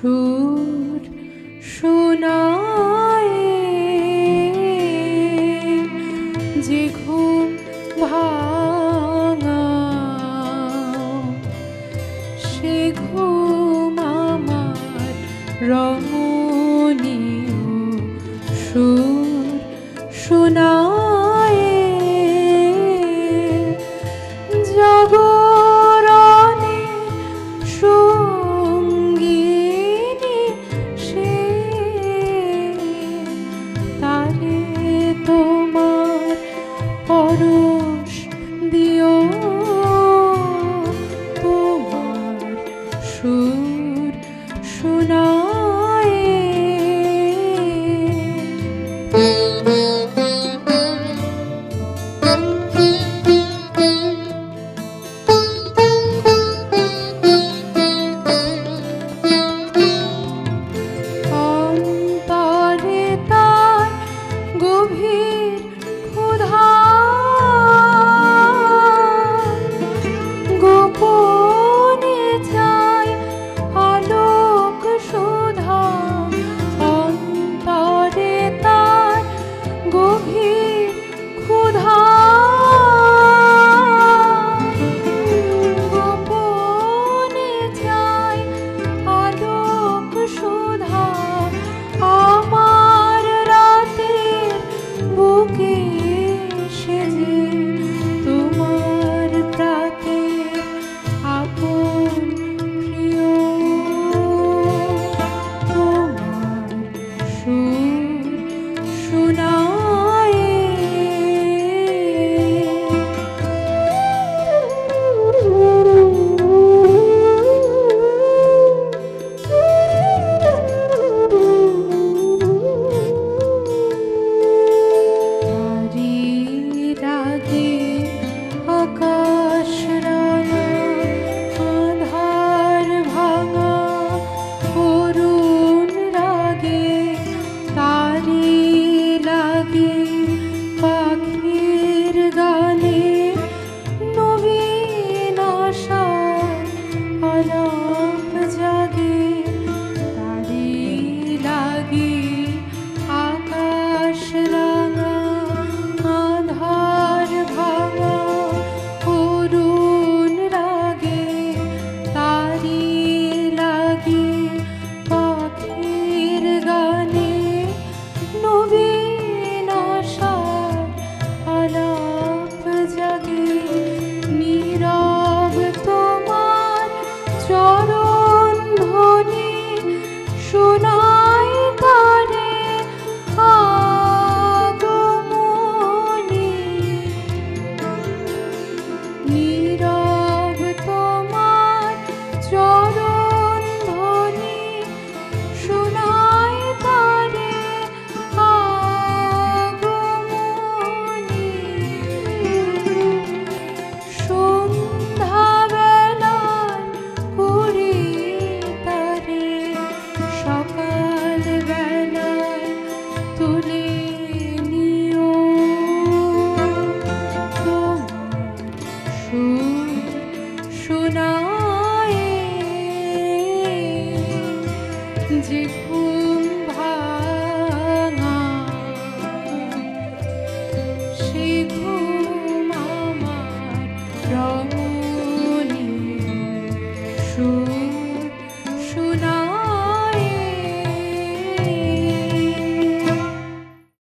সুর শুনায়। যে ঘুম ভাঙা সে ঘুম আমার রমণীয় সুর শোনা শোনায় যে ঘুম ভাঙা সে ঘুম আমার রমণী